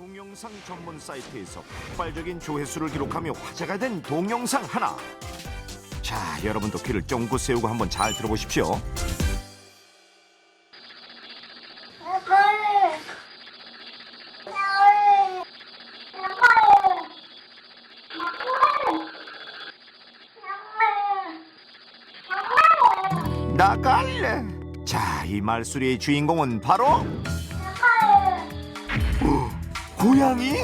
동영상 전문 사이트에서 폭발적인 조회수를 기록하며 화제가 된 동영상 하나. 자, 여러분도 귀를 쫑긋 세우고 한번 잘 들어보십시오. 나갈래. 자, 이 말소리의 주인공은 바로 어, 고양이?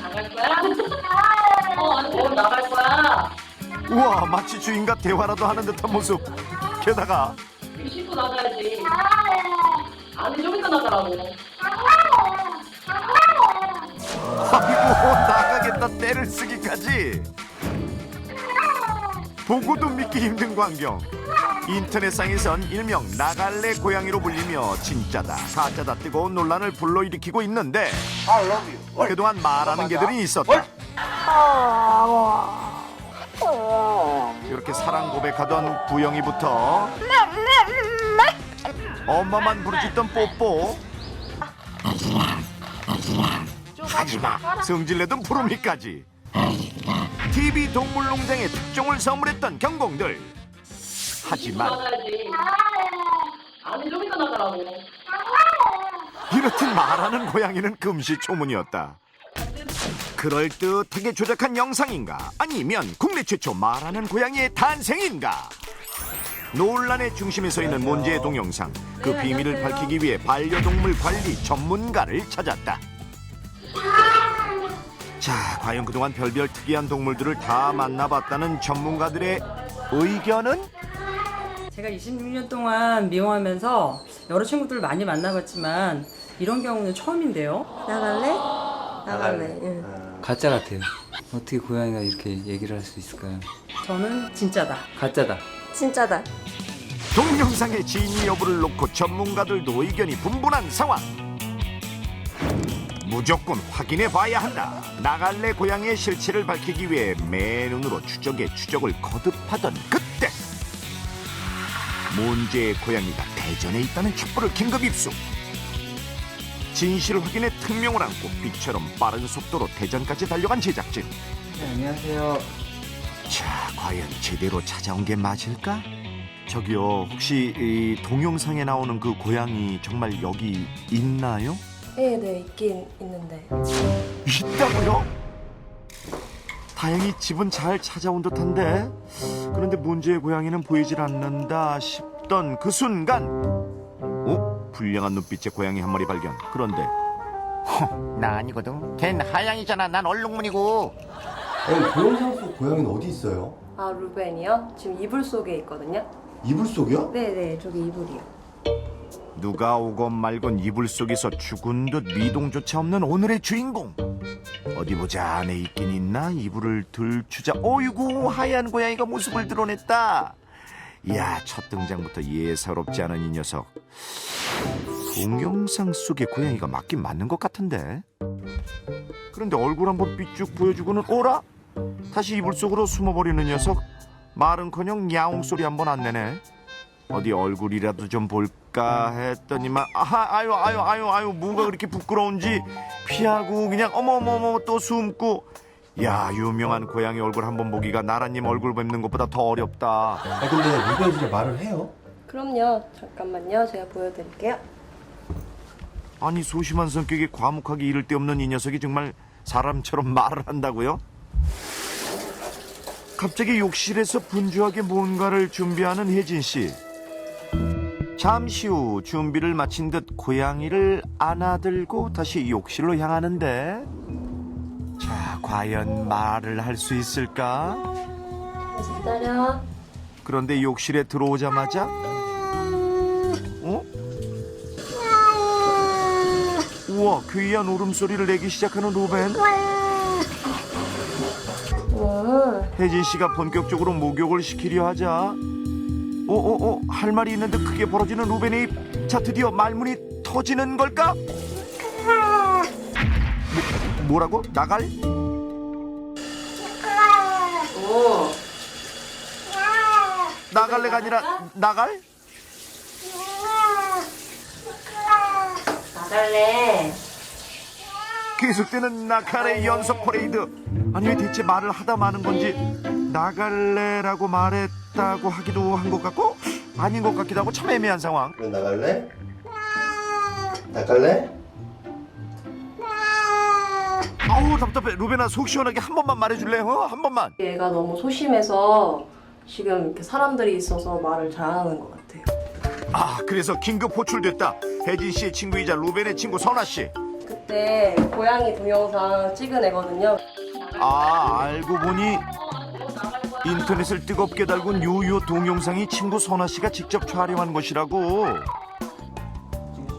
나갈 거야? 어, 안 돼. 나갈 거야. 우와, 마치 주인과 대화라도 하는 듯한 모습. 게다가 이거 씻고 나가야지. 아니, 좀 이따 나가라고. 아이고 나가겠다 때를 쓰기까지 보고도 믿기 힘든 광경 인터넷상에선 일명 나갈래 고양이로 불리며 진짜다 가짜다 뜨거운 논란을 불러일으키고 있는데 그동안 말하는 개들이 있었다. 이렇게 사랑 고백하던 구영이부터 엄마만 부르짖던 뽀뽀. 하지마 성질내던 푸르미까지. TV 동물농장에 특종을 선물했던 경공들 하지만 나가야지. 아니, 좀 이따 나가라고. 이렇듯 말하는 고양이는 금시초문이었다 그럴듯하게 조작한 영상인가 아니면 국내 최초 말하는 고양이의 탄생인가 논란의 중심에 서 있는 문제의 동영상 그 비밀을 밝히기 위해 반려동물 관리 전문가를 찾았다 자 과연 그동안 별별 특이한 동물들을 다 만나봤다는 전문가들의 의견은? 제가 26년 동안 미용하면서 여러 친구들 많이 만나봤지만 이런 경우는 처음인데요. 나갈래? 나갈래. 응. 가짜 같아요. 어떻게 고양이가 이렇게 얘기를 할 수 있을까요? 저는 진짜다. 가짜다. 진짜다. 동영상의 진위 여부를 놓고 전문가들도 의견이 분분한 상황. 무조건 확인해 봐야 한다. 나갈래 고양이의 실체를 밝히기 위해 맨눈으로 추적에 추적을 거듭하던 그때 문제의 고양이가 대전에 있다는 첩보를 긴급 입수. 진실을 확인해 특명을 안고 빛처럼 빠른 속도로 대전까지 달려간 제작진. 네, 안녕하세요. 자, 과연 제대로 찾아온 게 맞을까? 저기요, 혹시 이 동영상에 나오는 그 고양이 정말 여기 있나요? 네, 네, 있긴 있는데. 있다고요? 다행히 집은 잘 찾아온 듯한데 그런데 문제의 고양이는 보이질 않는다 싶던 그 순간 어? 불량한 눈빛의 고양이 한 마리 발견 그런데 허, 나 아니거든 걘 하양이잖아 난 얼룩무늬고 아니, 동영상 속 고양이는 어디 있어요? 아, 루벤이요? 지금 이불 속에 있거든요? 이불 속이요? 네네, 저기 이불이요. 누가 오건 말건 이불 속에서 죽은 듯 미동조차 없는 오늘의 주인공 어디 보자 안에 있긴 있나? 이불을 들추자. 어이구 하얀 고양이가 모습을 드러냈다. 이야 첫 등장부터 예사롭지 않은 이 녀석. 동영상 속의 고양이가 맞긴 맞는 것 같은데. 그런데 얼굴 한번 삐쭉 보여주고는 오라! 다시 이불 속으로 숨어버리는 녀석. 말은커녕 야옹 소리 한번 안 내네 어디 얼굴이라도 좀 볼까 했더니만 아하 아유 아유 아유 아유 뭐가 그렇게 부끄러운지 피하고 그냥 어머머머 또 숨고 야 유명한 고양이 얼굴 한번 보기가 나라님 얼굴 뵙는 것보다 더 어렵다 아 근데 루벤 진짜 말을 해요? 그럼요. 잠깐만요. 제가 보여드릴게요. 아니 소심한 성격에 과묵하기 이를 데 없는 이 녀석이 정말 사람처럼 말을 한다고요? 갑자기 욕실에서 분주하게 뭔가를 준비하는 혜진 씨. 잠시 후 준비를 마친 듯 고양이를 안아들고 다시 욕실로 향하는데 자 과연 말을 할 수 있을까? 기다려. 그런데 욕실에 들어오자마자 어? 우와 괴이한 울음소리를 내기 시작하는 응. 혜진 씨가 본격적으로 목욕을 시키려 하자 오오오 할 말이 있는데 크게 벌어지는 루벤의 입. 자 드디어 말문이 터지는 걸까? 뭐, 뭐라고? 나갈? 오. 나갈래가 아니라 나갈? 나갈래. 계속되는 나갈의 연속 퍼레이드. 아니 왜 대체 말을 하다 마는 건지 나갈래라고 말했다고 하기도 한 것 같고 아닌 것 같기도 하고 참 애매한 상황 그럼 나갈래? 나갈래? 아우 답답해 루베나 속 시원하게 한 번만 말해줄래 어? 한 번만 얘가 너무 소심해서 지금 이렇게 사람들이 있어서 말을 잘하는 것 같아요. 아 그래서 긴급 호출됐다 혜진 씨의 친구이자 루벤의 친구 선아 씨 그때 고양이 동영상 찍은 애거든요. 아 알고 보니 인터넷을 뜨겁게 달군 요요 동영상이 친구 선아 씨가 직접 촬영한 것이라고.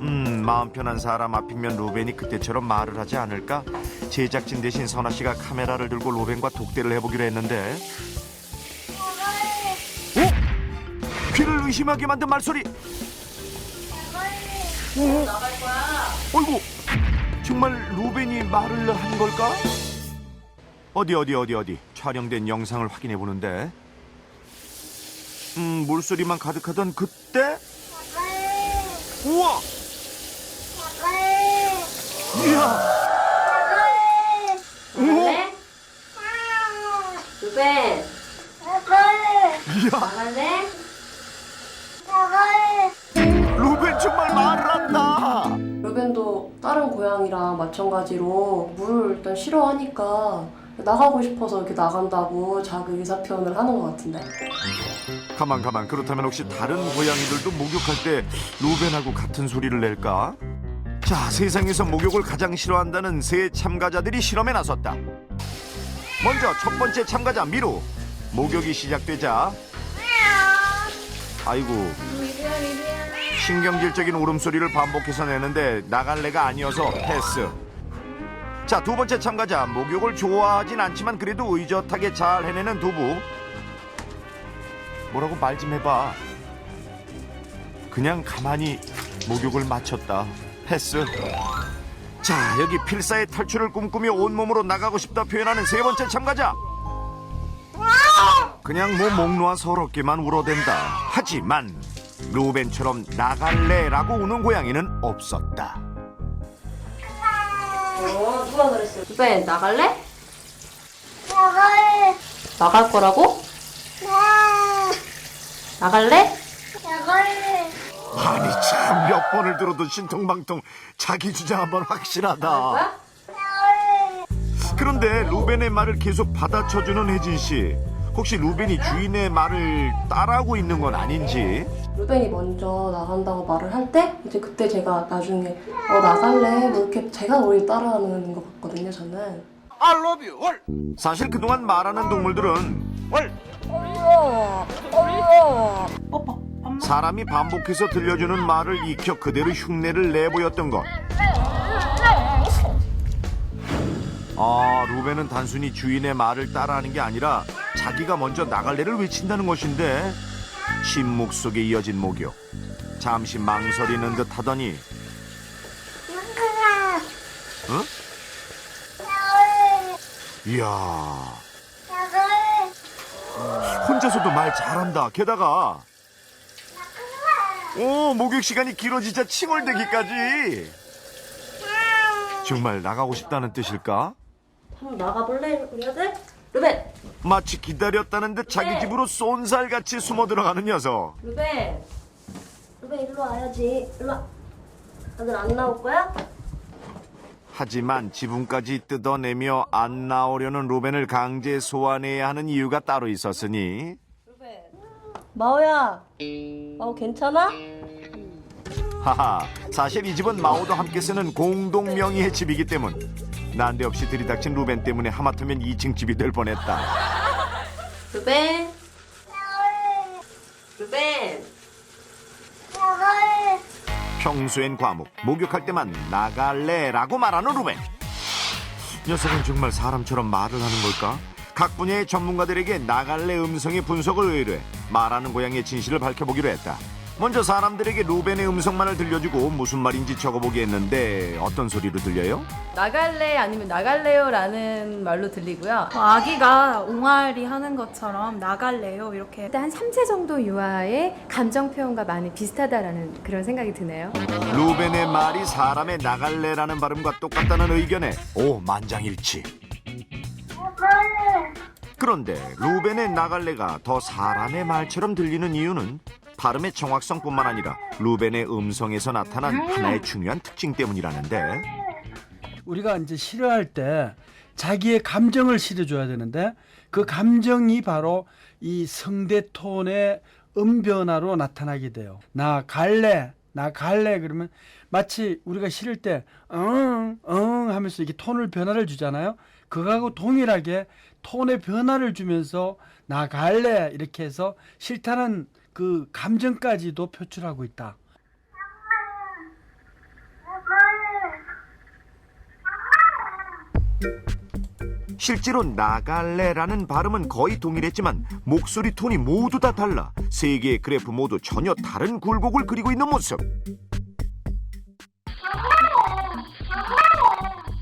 음 마음 편한 사람 앞이면 로벤이 그때처럼 말을 하지 않을까? 제작진 대신 선아 씨가 카메라를 들고 로벤과 독대를 해보기로 했는데. 어? 귀를 의심하게 만든 말소리. 어? 어이구 정말 로벤이 말을 한 걸까? 어디 어디 어디 어디? 촬영된 영상을 확인해 보는데. 음 물소리만 가득하던 그때? 우와! 이야? 루벤. 이야! 나갈래? 루벤 정말 말을 한다! 루벤도 다른 고양이랑 마찬가지로 물을 일단 싫어하니까 나가고 싶어서 이렇게 나간다고 자기 의사 표현을 하는 것 같은데. 가만 가만. 그렇다면 혹시 다른 고양이들도 목욕할 때 루벤하고 같은 소리를 낼까? 자 세상에서 목욕을 가장 싫어한다는 새 참가자들이 실험에 나섰다. 먼저 첫 번째 참가자 미루 목욕이 시작되자. 아이고. 신경질적인 울음소리를 반복해서 내는데 나갈래가 아니어서 패스 자 두 번째 참가자 목욕을 좋아하진 않지만 그래도 의젓하게 잘 해내는 두부 뭐라고 말 좀 해봐. 그냥 가만히 목욕을 마쳤다. 패스. 자, 여기 필사의 탈출을 꿈꾸며 온몸으로 나가고 싶다 표현하는 세 번째 참가자. 그냥 뭐목 놓아 서럽게만 울어댄다. 하지만 루벤처럼 나갈래라고 우는 고양이는 없었다. 어, 누가 그랬어요? 루벤, 나갈래? 나갈 거라고? 나갈래? 아니 참 몇 번을 들어도 신통방통 자기 주장 한번 확실하다. 뭐야? 그런데 루벤의 말을 계속 받아쳐주는 혜진 씨. 혹시 루벤이 주인의 말을 따라하고 있는 건 아닌지? 루벤이 먼저 나간다고 말을 할 때 이제 그때 제가 나중에 어 나갈래? 뭐 이렇게 제가 우리 따라하는 것 같거든요 저는. 사실 그동안 말하는 동물들은 사람이 반복해서 들려주는 말을 익혀 그대로 흉내를 내보였던 것. 아, 루벤은 단순히 주인의 말을 따라하는 게 아니라 자기가 먼저 나갈래를 외친다는 것인데 침묵 속에 이어진 목욕. 잠시 망설이는 듯 하더니 응? 이야 혼자서도 말 잘한다 게다가 오 목욕 시간이 길어지자 칭얼대기까지 정말 나가고 싶다는 뜻일까? 한번 나가볼래 우리 아들? 루벤! 마치 기다렸다는 듯 자기 집으로 쏜살같이 숨어 들어가는 녀석 루벤! 루벤 일로 와야지 일로 와 아들 안 나올 거야? 하지만 지붕까지 뜯어내며 안 나오려는 루벤을 강제 소환해야 하는 이유가 따로 있었으니 마오야 마오 괜찮아? 하하 사실 이 집은 마오도 함께 쓰는 공동 명의의 집이기 때문 난데없이 들이닥친 루벤 때문에 하마터면 2층 집이 될 뻔했다. 루벤. 루벤. 평소엔 과묵 목욕할 때만 나갈래라고 말하는 루벤. 녀석은 정말 사람처럼 말을 하는 걸까? 각 분야의 전문가들에게 나갈래 음성의 분석을 의뢰해 말하는 고양이의 진실을 밝혀보기로 했다 먼저 사람들에게 루벤의 음성만을 들려주고 무슨 말인지 적어보게 했는데 어떤 소리로 들려요? 나갈래 아니면 나갈래요라는 말로 들리고요. 아기가 옹알이 하는 것처럼 나갈래요 이렇게 일단 한 3세 정도 유아의 감정 표현과 많이 비슷하다라는 그런 생각이 드네요. 루벤의 말이 사람의 나갈래라는 발음과 똑같다는 의견에 오 만장일치. 그런데 루벤의 나갈래가 더 사람의 말처럼 들리는 이유는 발음의 정확성뿐만 아니라 루벤의 음성에서 나타난 하나의 중요한 특징 때문이라는데 우리가 이제 싫어할 때 자기의 감정을 실어줘야 되는데 그 감정이 바로 이 성대 톤의 음변화로 나타나게 돼요. 나 갈래, 나 갈래 그러면 마치 우리가 싫을 때 응, 응 하면서 이게 톤을 변화를 주잖아요. 그거하고 동일하게 톤의 변화를 주면서 나 갈래 이렇게 해서 싫다는 그 감정까지도 표출하고 있다. 실제로 나갈래라는 발음은 거의 동일했지만 목소리 톤이 모두 다 달라 세 개의 그래프 모두 전혀 다른 굴곡을 그리고 있는 모습.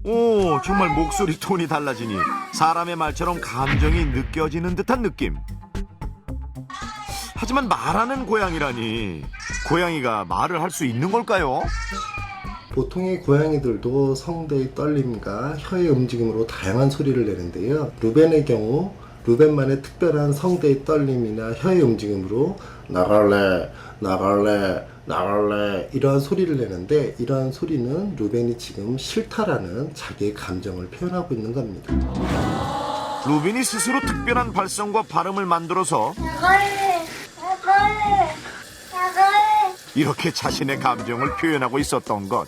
오, 정말 목소리 톤이 달라지니 사람의 말처럼 감정이 느껴지는 듯한 느낌. 하지만 말하는 고양이라니 고양이가 말을 할 수 있는 걸까요? 보통의 고양이들도 성대의 떨림과 혀의 움직임으로 다양한 소리를 내는데요. 루벤의 경우 루벤만의 특별한 성대의 떨림이나 혀의 움직임으로 나갈래, 나갈래, 나갈래 이러한 소리를 내는데 이러한 소리는 루벤이 지금 싫다라는 자기의 감정을 표현하고 있는 겁니다. 루빈이 스스로 특별한 발성과 발음을 만들어서 이렇게 자신의 감정을 표현하고 있었던 것.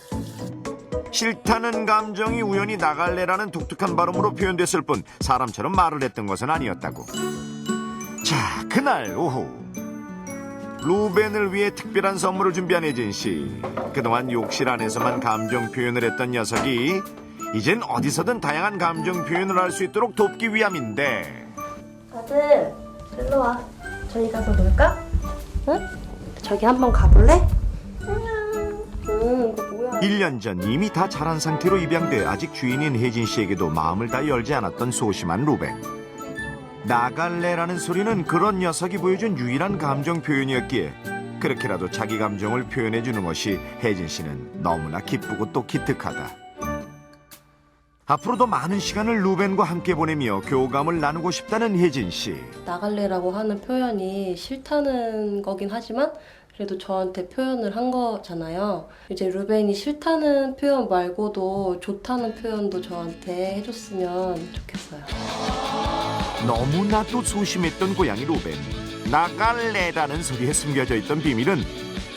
싫다는 감정이 우연히 나갈래라는 독특한 발음으로 표현됐을 뿐 사람처럼 말을 했던 것은 아니었다고. 자, 그날 오후 루벤을 위해 특별한 선물을 준비한 혜진 씨. 그동안 욕실 안에서만 감정 표현을 했던 녀석이 이젠 어디서든 다양한 감정 표현을 할 수 있도록 돕기 위함인데 아들, 일로 와. 저희 가서 놀까? 응? 저기 한번 가볼래? 응, 이거 뭐야? 1년 전 이미 다 자란 상태로 입양돼 아직 주인인 혜진 씨에게도 마음을 다 열지 않았던 소심한 루벤. 나갈래라는 소리는 그런 녀석이 보여준 유일한 감정 표현이었기에 그렇게라도 자기 감정을 표현해 주는 것이 혜진 씨는 너무나 기쁘고 또 기특하다. 앞으로도 많은 시간을 루벤과 함께 보내며 교감을 나누고 싶다는 혜진 씨. 나갈래라고 하는 표현이 싫다는 거긴 하지만 그래도 저한테 표현을 한 거잖아요. 이제 루벤이 싫다는 표현 말고도 좋다는 표현도 저한테 해줬으면 좋겠어요. 너무나도 소심했던 고양이 루벤 나갈래라는 소리에 숨겨져 있던 비밀은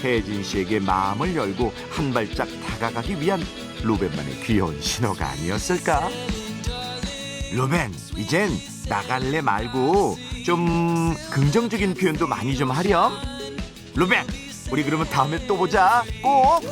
혜진 씨에게 마음을 열고 한 발짝 다가가기 위한 루벤만의 귀여운 신호가 아니었을까? 루벤 이젠 나갈래 말고 좀 긍정적인 표현도 많이 좀 하렴. 루벤 우리 그러면 다음에 또 보자. 꼭